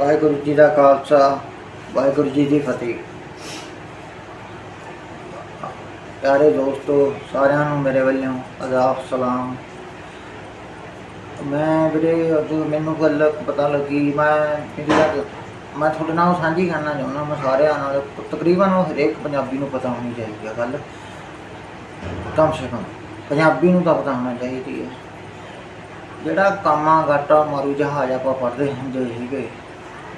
ਵਾਹਿਗੁਰੂ ਜੀ ਦਾ ਖਾਲਸਾ, ਵਾਹਿਗੁਰੂ ਜੀ ਦੀ ਫਤਿਹ। ਪਿਆਰੇ ਦੋਸਤੋ, ਸਾਰਿਆਂ ਨੂੰ ਮੇਰੇ ਵੱਲੋਂ ਆਦਾਬ ਸਲਾਮ। ਮੈਂ ਵੀਰੇ, ਅੱਜ ਮੈਨੂੰ ਗੱਲ ਪਤਾ ਲੱਗੀ, ਮੈਂ ਜਿਹੜੀ ਮੈਂ ਤੁਹਾਡੇ ਨਾਲ ਸਾਂਝੀ ਕਰਨਾ ਚਾਹੁੰਦਾ, ਮੈਂ ਸਾਰਿਆਂ ਨਾਲ, ਤਕਰੀਬਨ ਉਹ ਹਰੇਕ ਪੰਜਾਬੀ ਨੂੰ ਪਤਾ ਹੋਣੀ ਚਾਹੀਦੀ ਹੈ ਗੱਲ। ਕਮ ਸੇ ਕਮ, ਪੰਜਾਬੀ ਨੂੰ ਤਾਂ ਪਤਾ ਹੋਣਾ ਚਾਹੀਦੀ ਹੈ ਜਿਹੜਾ ਕਾਮਾ ਘਾਟਾ ਮਾਰੂ ਜਹਾਜ਼ ਆਪਾਂ ਪੜ੍ਹਦੇ ਹੁੰਦੇ ਸੀਗੇ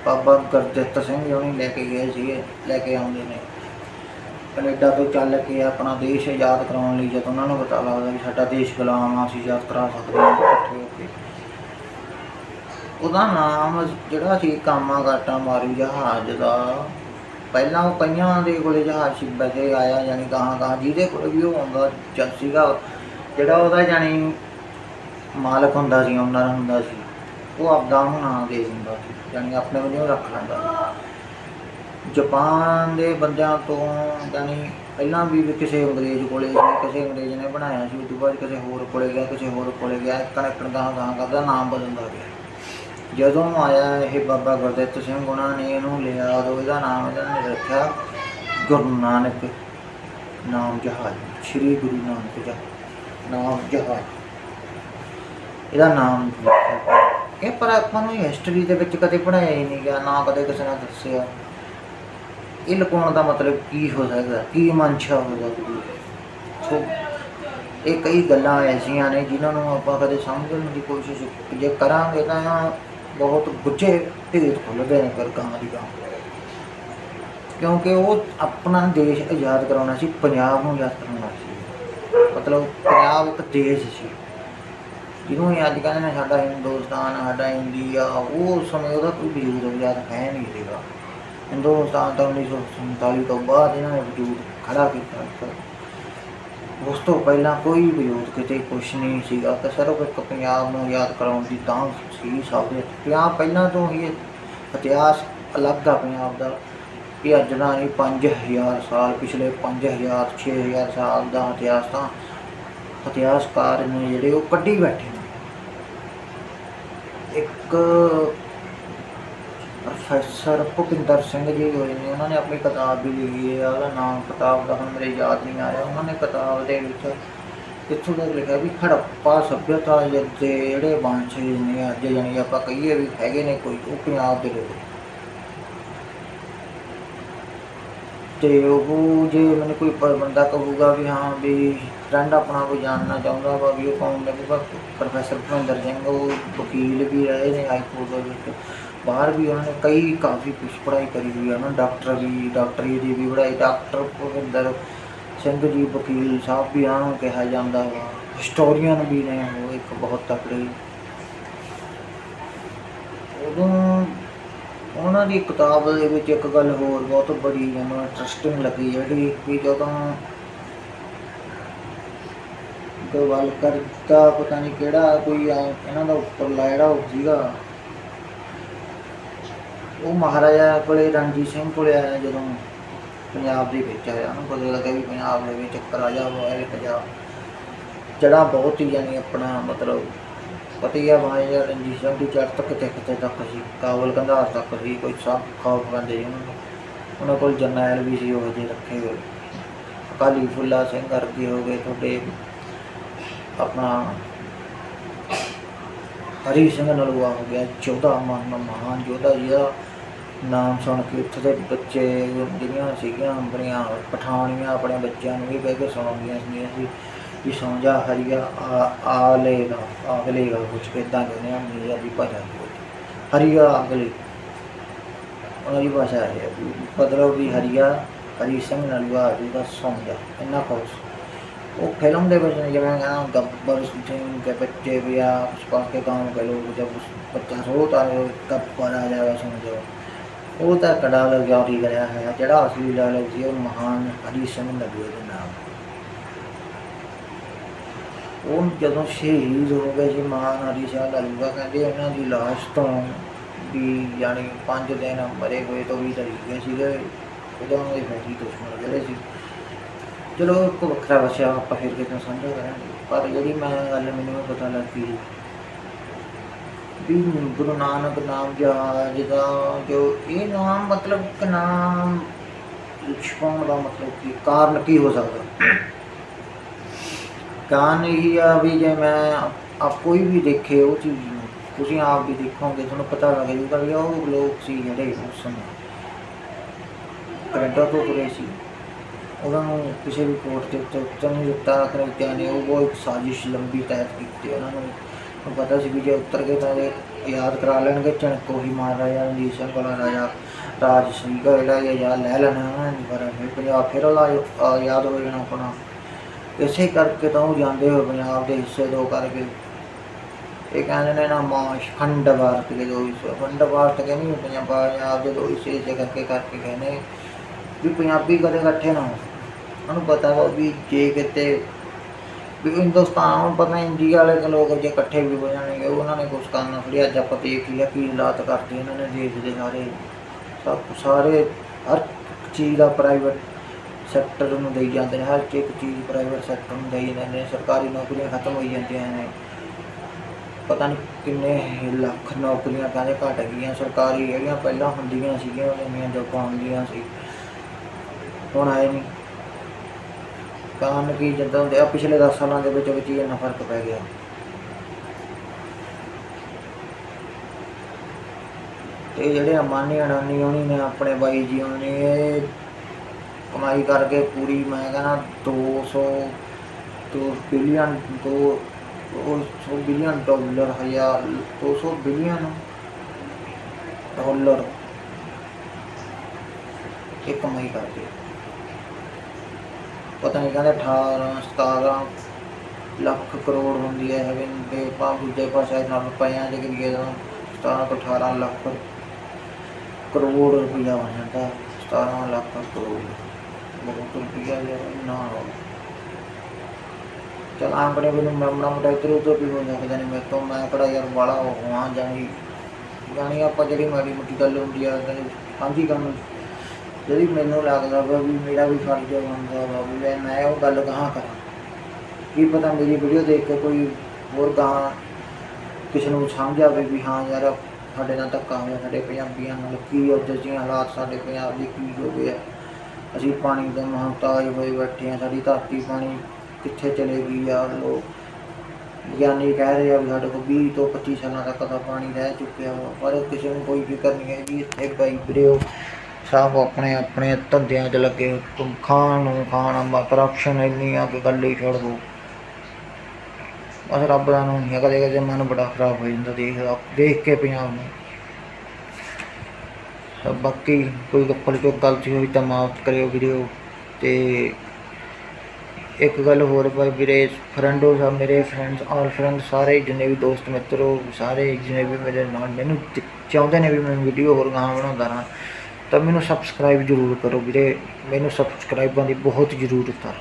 ਬਾਬਾ ਗੁਰਦਿੱਤ ਸਿੰਘ ਉਹਨੇ ਲੈ ਕੇ ਗਏ ਸੀਗੇ, ਲੈ ਕੇ ਆਉਂਦੇ ਨੇ। ਕੈਨੇਡਾ ਤੋਂ ਚੱਲ ਕੇ ਆਪਣਾ ਦੇਸ਼ ਆਜ਼ਾਦ ਕਰਾਉਣ ਲਈ ਜਦੋਂ ਉਹਨਾਂ ਨੂੰ ਪਤਾ ਲੱਗਦਾ ਵੀ ਸਾਡਾ ਦੇਸ਼ ਗੁਲਾਮ ਆ, ਅਸੀਂ ਆਜ਼ਾਦ ਕਰਾ ਸਕਦੇ ਹਾਂ ਇਕੱਠੇ ਹੋ ਕੇ। ਉਹਦਾ ਨਾਮ ਜਿਹੜਾ ਸੀ ਕਾਮਾ ਗਾਟਾ ਮਾਰੂ ਜਹਾਜ਼ ਦਾ, ਪਹਿਲਾਂ ਉਹ ਕਈਆਂ ਦੇ ਕੋਲੇ ਜਹਾਜ਼ ਸ਼ਿਬਾ 'ਤੇ ਆਇਆ ਯਾਨੀ ਗਾਹਾਂ ਗਾਹਾਂ, ਜਿਹਦੇ ਕੋਲ ਵੀ ਉਹ ਆਉਂਦਾ ਚੱਲ ਸੀਗਾ, ਜਿਹੜਾ ਉਹਦਾ ਯਾਨੀ ਮਾਲਕ ਹੁੰਦਾ ਸੀ ਓਨਰ ਹੁੰਦਾ ਸੀ। ਉਹ ਆਪਦਾ ਉਹਨੂੰ ਨਾਂ ਦੇ ਦਿੰਦਾ ਸੀ, ਯਾਨੀ ਆਪਣੇ ਵੱਲੋਂ ਰੱਖ ਲੈਂਦਾ ਸੀ। ਜਾਪਾਨ ਦੇ ਬੰਦਿਆਂ ਤੋਂ ਯਾਨੀ ਪਹਿਲਾਂ ਵੀ ਕਿਸੇ ਅੰਗਰੇਜ਼ ਕੋਲੇ ਕਿਸੇ ਅੰਗਰੇਜ਼ ਨੇ ਬਣਾਇਆ ਸੀ ਉਸ ਤੋਂ ਬਾਅਦ ਕਿਸੇ ਹੋਰ ਕੋਲੇ ਗਿਆ, ਕਿਸੇ ਹੋਰ ਕੋਲੇ ਗਿਆ ਕਣਕਣ ਗਾਹਾਂ ਗਾਹਾਂ ਕਰਦਾ, ਨਾਮ ਬਦਲਦਾ ਗਿਆ ਜਦੋਂ ਆਇਆ ਇਹ ਬਾਬਾ ਗੁਰਦਿੱਤ ਸਿੰਘ, ਉਹਨਾਂ ਨੇ ਇਹਨੂੰ ਲਿਆ, ਉਦੋਂ ਇਹਦਾ ਨਾਮ ਇਹਨਾਂ ਨੇ ਰੱਖਿਆ ਗੁਰੂ ਨਾਨਕ ਨਾਮ ਜਹਾਜ਼, ਸ੍ਰੀ ਗੁਰੂ ਨਾਨਕ ਜਹਾਜ਼, ਨਾਮ ਜਹਾਜ਼। ਇਹਦਾ ਨਾਮ ਇਹ ਪਰ ਆਪਾਂ ਨੂੰ ਹਿਸਟਰੀ ਦੇ ਵਿੱਚ ਕਦੇ ਪੜਾਇਆ ਹੀ ਨਹੀਂ ਗਿਆ ਨਾ ਕਦੇ ਕਿਸੇ ਨੇ ਦੱਸਿਆ। ਇਹ ਲੁਕਾਉਣ ਦਾ ਮਤਲਬ ਕੀ ਹੋ ਸਕਦਾ, ਕੀ ਮਨਸ਼ਾ ਹੋ ਸਕਦੀ ਸੋ, ਇਹ ਕਈ ਗੱਲਾਂ ਐਸੀਆਂ ਨੇ ਜਿਨ੍ਹਾਂ ਨੂੰ ਆਪਾਂ ਕਦੇ ਸਮਝਣ ਦੀ ਕੋਸ਼ਿਸ਼ ਜੇ ਕਰਾਂਗੇ ਤਾਂ ਬਹੁਤ ਗੁੱਝੇ ਭੇਦ ਖੁੱਲ੍ਹਦੇ ਨੇ ਫਿਰ ਗਾਂ ਦੀ ਗਾਂ। ਕਿਉਂਕਿ ਉਹ ਆਪਣਾ ਦੇਸ਼ ਆਜ਼ਾਦ ਕਰਾਉਣਾ ਸੀ, ਪੰਜਾਬ ਨੂੰ ਆਜ਼ਾਦ ਕਰਾਉਣਾ ਸੀ। ਮਤਲਬ ਪੰਜਾਬ ਇੱਕ ਦੇਸ਼ ਸੀ। ਜਿਹਨੂੰ ਇਹ ਅੱਜ ਕਹਿੰਦੇ ਨੇ ਸਾਡਾ ਹਿੰਦੁਸਤਾਨ, ਸਾਡਾ ਇੰਡੀਆ, ਉਹ ਸਮੇਂ ਉਹਦਾ ਕੋਈ ਵਜੂਦ ਆਜ਼ਾਦ ਹੈ ਨਹੀਂ ਸੀਗਾ। ਹਿੰਦੁਸਤਾਨ ਤਾਂ 1947 ਤੋਂ ਬਾਅਦ ਇਹਨਾਂ ਨੇ ਵਜੂਦ ਖੜਾ ਕੀਤਾ। ਉਸ ਤੋਂ ਪਹਿਲਾਂ ਕੋਈ ਵਜੂਦ ਕਿਤੇ ਕੁਛ ਨਹੀਂ ਸੀਗਾ, ਤੇ ਸਿਰਫ ਇੱਕ ਪੰਜਾਬ ਨੂੰ ਯਾਦ ਕਰਾਉਣ ਦੀ ਤਾਂ ਸੀ ਸਭ ਦੇ। ਪੰਜਾਬ ਪਹਿਲਾਂ ਤੋਂ ਹੀ ਇਹ ਇਤਿਹਾਸ ਅਲੱਗ ਆ ਪੰਜਾਬ ਦਾ ਇਹ ਅੱਜ ਦਾ ਨਹੀਂ 5000 ਸਾਲ, ਪਿਛਲੇ 5000 6000 ਸਾਲ ਦਾ ਇਤਿਹਾਸ ਤਾਂ ਇਤਿਹਾਸਕਾਰ ਨੇ ਜਿਹੜੇ ਉਹ ਕੱਢੀ ਬੈਠੇ ਇੱਕ ਪ੍ਰੋਫੈਸਰ ਭੁਪਿੰਦਰ ਸਿੰਘ ਜੀ ਹੋਏ ਨੇ। ਉਹਨਾਂ ਨੇ ਆਪਣੀ ਕਿਤਾਬ ਵੀ ਲਿਖੀ ਹੈ। ਉਹਦਾ ਨਾਮ ਕਿਤਾਬ ਦਾ ਹੁਣ ਮੇਰੇ ਯਾਦ ਨਹੀਂ ਆ ਰਿਹਾ। ਉਹਨਾਂ ਨੇ ਕਿਤਾਬ ਦੇ ਵਿੱਚ ਇੱਥੋਂ ਤੱਕ ਲਿਖਿਆ ਵੀ ਹੜੱਪਾ ਸਭਿਅਤਾ ਦੇ ਜਿਹੜੇ ਬਾਂਛੇ ਨੇ, ਅੱਜ ਜਾਨੀ ਆਪਾਂ ਕਹੀਏ ਵੀ ਹੈਗੇ ਨੇ ਕੋਈ, ਉਹ ਪੰਜਾਬ ਦੇ ਲੋਕ। ਅਤੇ ਉਹ ਜੇ ਮੈਨੂੰ ਕੋਈ ਪ- ਬੰਦਾ ਕਹੂਗਾ ਵੀ ਹਾਂ ਵੀ ਫਰੈਂਡ ਆਪਣਾ ਕੋਈ ਜਾਣਨਾ ਚਾਹੁੰਦਾ ਵਾ ਵੀ ਉਹ ਕੌਣ ਲੱਗੂਗਾ ਪ੍ਰੋਫੈਸਰ ਭੁਪਿੰਦਰ ਸਿੰਘ, ਉਹ ਵਕੀਲ ਵੀ ਰਹੇ ਨੇ ਹਾਈ ਕੋਰਟ ਦੇ ਵਿੱਚ। ਬਾਹਰ ਵੀ ਉਹਨਾਂ ਨੇ ਕਈ ਕਾਫੀ ਕੁਛ ਪੜ੍ਹਾਈ ਕਰੀ ਹੋਈ ਹੈ ਉਹਨਾਂ ਡਾਕਟਰ ਵੀ ਡਾਕਟਰੀ ਦੀ ਵੀ ਪੜ੍ਹਾਈ। ਡਾਕਟਰ ਭੁਪਿੰਦਰ ਸਿੰਘ ਜੀ, ਵਕੀਲ ਸਾਹਿਬ ਵੀ ਉਹਨਾਂ ਨੂੰ ਕਿਹਾ ਜਾਂਦਾ ਵਾ। ਹਿਸਟੋਰੀਅਨ ਵੀ ਨੇ ਉਹ, ਇੱਕ ਬਹੁਤ ਤਕੜੇ। ਉਦੋਂ ਉਹਨਾਂ ਦੀ ਕਿਤਾਬ ਦੇ ਵਿੱਚ ਇੱਕ ਗੱਲ ਹੋਰ ਬਹੁਤ ਬੜੀ ਮੈਨੂੰ ਇੰਟਰਸਟਿੰਗ ਲੱਗੀ ਜਿਹੜੀ ਕਿ ਜਦੋਂ ਗੋਵਾਲ ਕਰਦਾ ਪਤਾ ਨਹੀਂ ਕਿਹੜਾ ਕੋਈ ਇਹਨਾਂ ਦਾ ਉੱਪਰਲਾ ਜਿਹੜਾ ਉਹ ਸੀਗਾ। ਉਹ ਮਹਾਰਾਜਾ ਕੋਲੇ ਰਣਜੀਤ ਸਿੰਘ ਕੋਲੇ ਆਇਆ ਜਦੋਂ ਪੰਜਾਬ ਦੇ ਵਿੱਚ ਆਇਆ। ਉਹਨੂੰ ਪਤਾ ਲੱਗਾ ਵੀ ਪੰਜਾਬ ਦੇ ਵਿੱਚ ਇੱਕ ਰਾਜਾ ਹੋਇਆ ਇਹ ਪੰਜਾਬ ਜਿਹੜਾ ਬਹੁਤ ਹੀ ਯਾਨੀ ਆਪਣਾ ਮਤਲਬ ਪਤਾ ਹੀ ਆ ਮਹਾਰਾਜਾ ਰਣਜੀਤ ਸਿੰਘ ਦੀ ਚੜ੍ਹ ਤੱਕ ਕਿਤੇ ਕਿਤੇ ਤੱਕ ਸੀ, ਕਾਬਲ ਕੰਧਾਰ ਤੱਕ ਸੀ, ਕੋਈ ਸਭ ਖੌਫ ਬੰਦੇ ਸੀ ਉਹਨਾਂ ਨੂੰ ਉਹਨਾਂ ਕੋਲ ਜਰਨੈਲ ਵੀ ਸੀ, ਉਹ ਜਿਹੇ ਰੱਖੇ ਹੋਏ। ਅਕਾਲੀ ਫੁੱਲਾ ਸਿੰਘ ਵਰਗੇ ਹੋ ਗਏ ਤੁਹਾਡੇ। ਆਪਣਾ ਹਰੀ ਸਿੰਘ ਨਲੂਆ ਹੋ ਗਿਆ ਚੌਧਾ ਮਹਾਨ ਮਹਾਨ ਯੋਧਾ ਜਿਹਦਾ ਨਾਮ ਸੁਣ ਕੇ ਉੱਥੇ ਦੇ ਬੱਚੇ ਜਿਹੜੀਆਂ ਸੀਗੀਆਂ, ਬੜੀਆਂ ਪਠਾਣੀਆਂ, ਆਪਣੇ ਬੱਚਿਆਂ ਨੂੰ ਵੀ ਕਹਿ ਕੇ ਸੁਣਾਉਂਦੀਆਂ ਸੀਗੀਆਂ ਸੀ। ਵੀ ਸੌਂ ਜਾ ਹਰੀਆ ਆ ਆ ਲੇਗਾ ਅਗਲੇਗਾ ਕੁਛ ਕਿਦਾਂ ਕਹਿੰਦੇ ਆ ਮੇਰੀ ਦੀ ਭਾਸ਼ਾ ਦੇ ਵਿੱਚ ਹਰੀਆ ਅਗਲੇ ਉਹਨਾਂ ਦੀ ਭਾਸ਼ਾ ਹੈ ਵੀ ਮਤਲਬ ਵੀ ਹਰੀਆ ਹਰੀ ਸਿੰਘ ਨਲੂਆ ਜਿਹਦਾ ਸੌਂ ਜਾ ਇੰਨਾ ਖੁਸ਼ ਉਹ ਫਿਲਮ ਦੇ ਵਿੱਚ ਜਿਵੇਂ ਕਹਿੰਦਾ ਗੱਬਰ ਸਿੰਘ के बच्चे भी आप उस पास के गाँव के लोग जब उस बच्चा रोता है कब पर आ जाएगा सुन जाओ ਉਹ ਤਾਂ ਇੱਕ ਡਾਇਲੋਗ ਜਾਰੀ ਕਰਿਆ ਹੈ ਜਿਹੜਾ ਅਸਲੀ ਡਾਇਲੋਗ ਸੀ ਉਹ ਮਹਾਨ ਹਰੀ ਸਿੰਘ ਨਲੂਏ ਦੇ ਨਾਮ ਉਹ ਜਦੋਂ ਸ਼ਹੀਦ ਹੋ ਗਏ ਸੀ ਮਹਾਨ ਸ਼ਾਹ ਸਿੰਘ ਕਹਿੰਦੇ ਉਹਨਾਂ ਦੀ ਲਾਸ਼ ਤੋਂ ਵੀ ਯਾਨੀ 5 ਦਿਨ ਮਰੇ ਹੋਏ ਤੋਂ ਵੀ ਡਰੀ ਸੀਗੇ ਉਦੋਂ ਦੇ ਫੈਸੀ ਦੁਸ਼ਮਣ ਜਿਹੜੇ ਸੀ। ਚਲੋ, ਇੱਕ ਵੱਖਰਾ ਵਿਸ਼ਾ ਆਪਾਂ ਫਿਰ ਕਿਤੇ ਸਮਝਾ ਕਰਾਂਗੇ। ਪਰ ਜਿਹੜੀ ਮੈਂ ਗੱਲ ਮੈਨੂੰ ਪਤਾ ਲੱਗੀ ਵੀ ਗੁਰੂ ਨਾਨਕ ਨਾਮ ਜਹਾਜ ਦਾ ਜੋ ਇਹ ਨਾਮ ਮਤਲਬ ਕਿ ਨਾਮ ਛਪਾਉਣ ਦਾ ਮਤਲਬ ਕੀ, ਕਾਰਨ ਕੀ ਹੋ ਸਕਦਾ? ਕਾਰਨ ਇਹ ਆ ਵੀ ਜੇ ਮੈਂ ਆਪ ਕੋਈ ਵੀ ਦੇਖੇ ਉਹ ਚੀਜ਼ ਨੂੰ, ਤੁਸੀਂ ਆਪ ਵੀ ਦੇਖੋਗੇ, ਤੁਹਾਨੂੰ ਪਤਾ ਲੱਗ ਜਾਊਗਾ ਵੀ ਉਹ ਲੋਕ ਸੀ ਜਿਹੜੇ ਉਸ ਸਮੇਂ। ਕੈਨੇਡਾ ਤੋਂ ਤੁਰੇ ਸੀ। ਉਹਨਾਂ ਨੂੰ ਕਿਸੇ ਵੀ ਕੋਰਟ ਦੇ ਉੱਤੇ ਉੱਤਰ ਨਹੀਂ ਦਿੱਤਾ ਕਨੇਡਾ ਨੇ ਉਹ ਬਹੁਤ ਇੱਕ ਸਾਜ਼ਿਸ਼ ਲੰਬੀ ਤਹਿਤ ਕੀਤੀ। ਉਹਨਾਂ ਨੂੰ ਨੂੰ ਪਤਾ ਸੀ ਵੀ ਜੇ ਉੱਤਰ ਕੇ ਤਾਂ ਇਹ ਯਾਦ ਕਰਾ ਲੈਣਗੇ ਚਣਕੋ ਹੀ ਮਾਰ ਰਾਜਾ ਰਣਜੀਤ ਸਿੰਘ ਕੋਲ ਰਾਜਾ, ਰਾਜ ਸੀਗਾ ਜਿਹੜਾ ਇਹ ਯਾਦ ਲੈ ਲੈਣਾ ਉਹਨਾਂ ਨੇ, ਪਰ ਫਿਰ ਪੰਜਾਬ ਫਿਰ ਉਹਦਾ ਆ- ਯਾਦ ਹੋ ਜਾਣਾ ਆਪਣਾ। ਇਸੇ ਕਰਕੇ ਤਾਂ ਉਹ ਜਾਂਦੇ ਹੋਏ ਪੰਜਾਬ ਦੇ ਹਿੱਸੇ ਦੋ ਕਰਕੇ। ਇਹ ਕਹਿੰਦੇ ਨੇ ਨਾ ਮਾਸ਼, ਖੰਡ ਭਾਰਤ ਦੇ ਦੋ ਹਿੱਸੇ। ਖੰਡ ਭਾਰਤ ਕੇ ਨਹੀਂ, ਪੰਜਾਬ ਪੰਜਾਬ ਦੇ ਦੋ ਹਿੱਸੇ ਇਸੇ ਕਰਕੇ ਕਰਕੇ ਕਹਿੰਦੇ ਵੀ ਪੰਜਾਬੀ ਕਦੇ ਇਕੱਠੇ ਨਾ ਹੋਣ। ਉਹਨੂੰ ਪਤਾ ਵਾ ਵੀ ਜੇ ਕਿਤੇ ਵੀ ਹਿੰਦੁਸਤਾਨ ਨੂੰ ਪਤਾ ਇੰਡੀਆ ਵਾਲੇ ਲੋਕ ਜੇ ਇਕੱਠੇ ਵੀ ਹੋ ਜਾਣਗੇ, ਉਹਨਾਂ ਨੇ ਕੁਝ ਕਰਨਾ ਥੋੜੀ ਅੱਜ ਆਪਾਂ ਦੇਖ ਲਿਆ ਕੀ ਹਾਲਾਤ ਕਰਦੇ ਇਹਨਾਂ ਨੇ ਦੇਸ਼ ਦੇ ਸਾਰੇ। ਸਭ ਸਾਰੇ ਹਰ ਚੀਜ਼ ਦਾ ਪ੍ਰਾਈਵੇਟ ਸੈਕਟਰ ਨੂੰ ਦੇਈ ਜਾਂਦੇ ਨੇ, ਹਰ ਇੱਕ ਚੀਜ਼ ਪ੍ਰਾਈਵੇਟ ਸੈਕਟਰ ਨੂੰ ਦੇਈ ਜਾਂਦੇ ਨੇ, ਸਰਕਾਰੀ ਨੌਕਰੀਆਂ ਖਤਮ ਹੋਈ ਜਾਂਦੀਆਂ ਨੇ। ਪਤਾ ਨਹੀਂ ਕਿੰਨੇ ਲੱਖ ਨੌਕਰੀਆਂ ਕਹਿੰਦੇ ਘਟ ਗਈਆਂ, ਸਰਕਾਰੀ ਜਿਹੜੀਆਂ ਪਹਿਲਾਂ ਹੁੰਦੀਆਂ ਸੀਗੀਆਂ ਉਹਨੀਆਂ ਜੋਬਾਂ ਹੁੰਦੀਆਂ ਸੀ, ਹੁਣ ਆਏ ਨਹੀਂ ਕਾਰਨ ਕੀ, ਜਦੋਂ ਦੇ ਆ ਪਿਛਲੇ 10 ਸਾਲਾਂ ਦੇ ਵਿੱਚ ਵਿੱਚ ਹੀ ਇੰਨਾ ਫ਼ਰਕ ਪੈ ਗਿਆ। ਤੇ ਜਿਹੜੇ ਅੰਬਾਨੀ, ਅਡਾਨੀ ਹੋਣੀ ਨੇ ਆਪਣੇ ਬਾਈ ਜੀ ਹੋਣੀ ਨੇ ਇਹ ਕਮਾਈ ਕਰਕੇ ਪੂਰੀ ਮੈਂ ਕਹਿੰਦਾ 200 ਤੋਂ ਬਿਲੀਅਨ ਦੋ 200 ਬਿਲੀਅਨ ਡਾਲਰ ਹਜ਼ਾਰ 200 ਬਿਲੀਅਨ ਡਾਲਰ ਇਹ ਕਮਾਈ ਕਰਦੇ ਪਤਾ ਨਹੀਂ ਕਹਿੰਦੇ 18 17 ਲੱਖ ਕਰੋੜ ਹੁੰਦੀ ਹੈ ਹੈਗੇ ਤੇ ਪਾ ਦੂਜੇ ਪਾਸੇ ਨਾਲ ਰੁਪਈਆਂ ਦੇ ਕਰੀਏ ਤਾਂ 17 ਤੋਂ 18 ਲੱਖ ਕਰੋੜ ਰੁਪਈਆ ਬਣ ਜਾਂਦਾ 17 ਲੱਖ ਕਰੋੜ ਬਹੁਤ ਰੁਪਈਆ ਯਾਰ ਨਾ ਹੋ ਚਲ ਆਂਕੜੇ ਵੀ ਨੂੰ ਮਾਮਲਾ ਮੋਟਾ ਇੱਧਰ ਉੱਧਰ ਵੀ ਹੋ ਸਕਦਾ ਨਹੀਂ ਮੇਰੇ ਤੋਂ ਮੈਂ ਕਿਹੜਾ ਜਾਣੀ ਆਪਾਂ ਜਿਹੜੀ ਮਾੜੀ ਮੋਟੀ ਗੱਲ ਹੁੰਦੀ ਆ ਸਾਂਝੀ ਕਰਨ ਜਿਹੜੀ ਮੈਨੂੰ ਲੱਗਦਾ ਵਾ ਵੀ ਮੇਰਾ ਵੀ ਫਰਜ਼ ਬਣਦਾ ਵਾ, ਵੀ ਮੈਂ- ਮੈਂ ਉਹ ਗੱਲ ਕਹਾਂ ਕਰਾਂ। ਕੀ ਪਤਾ ਮੇਰੀ ਵੀਡੀਓ ਦੇਖ ਕੇ ਕੋਈ ਹੋਰ ਕਹਾਂ ਕਿਸੇ ਨੂੰ ਸਮਝ ਆਵੇ ਵੀ ਹਾਂ ਯਾਰ, ਸਾਡੇ ਨਾਲ ਧੱਕਾ ਹੋਇਆ, ਸਾਡੇ ਪੰਜਾਬੀਆਂ ਨਾਲ ਕੀ ਅੱਜ ਅਸੀਂ ਹਾਲਾਤ ਸਾਡੇ ਪੰਜਾਬ ਦੇ ਕੀ ਹੋ ਗਏ ਆ। ਅਸੀਂ ਪਾਣੀ ਦੇ ਮੁਹਤਾਜ ਹੋਏ ਬੈਠੇ ਹਾਂ, ਸਾਡੀ ਧਰਤੀ ਪਾਣੀ ਕਿੱਥੇ ਚਲੇ ਗਈ ਆ ਲੋਕ? ਵਿਗਿਆਨੀ ਕਹਿ ਰਹੇ ਆ ਵੀ ਸਾਡੇ ਕੋਲ 20 ਤੋਂ 25 ਸਾਲਾਂ ਤੱਕ ਦਾ ਪਾਣੀ ਰਹਿ ਚੁੱਕਿਆ ਵਾ, ਪਰ ਕਿਸੇ ਨੂੰ ਕੋਈ ਫਿਕਰ ਨਹੀਂ ਹੈ ਵੀ ਇੱਥੇ ਬਾਈ ਵੀਡੀਓ ਸਭ ਆਪਣੇ ਆਪਣੇ ਧੰਦਿਆਂ 'ਚ ਲੱਗੇ ਤੁਮ ਖਾਣ ਨੂੰ ਖਾਣ ਮਾ ਕਰਪਸ਼ਨ ਇੰਨੀ ਆ ਕਿ ਗੱਲ ਹੀ ਛੱਡ ਦੋ। ਬਸ ਰੱਬ ਦਾ ਨੂੰ ਨਹੀਂ ਕਦੇ ਕਦੇ ਮਨ ਬੜਾ ਖਰਾਬ ਹੋ ਜਾਂਦਾ, ਦੇਖ ਦੇਖ ਕੇ ਪੰਜਾਬ ਨੂੰ। ਬਾਕੀ ਕੋਈ ਗੱਪਲ ਚੋਂ ਗਲਤੀ ਹੋਈ ਤਾਂ ਮਾਫ ਕਰਿਓ ਵੀਡੀਓ ਤੇ ਇੱਕ ਗੱਲ ਹੋਰ ਭਾਈ ਵੀਰੇ, ਫਰੈਂਡੋ ਸਭ ਮੇਰੇ ਫਰੈਂਡਸ ਆਲ ਫਰੈਂਡ ਸਾਰੇ ਜਿੰਨੇ ਵੀ ਦੋਸਤ ਮਿੱਤਰੋ, ਸਾਰੇ ਜਿੰਨੇ ਵੀ ਮੇਰੇ ਨਾਲ, ਮੈਨੂੰ ਚਾਹੁੰਦੇ ਨੇ ਵੀ ਮੈਂ ਵੀਡੀਓ ਹੋਰ ਗਾਣਾ ਬਣਾਉਂਦਾ ਰਹਾਂ, ਤਾਂ ਮੈਨੂੰ ਸਬਸਕ੍ਰਾਈਬ ਜ਼ਰੂਰ ਕਰੋ ਵੀਰੇ, ਮੈਨੂੰ ਸਬਸਕ੍ਰਾਈਬਾਂ ਦੀ ਬਹੁਤ ਜ਼ਰੂਰਤ ਆ।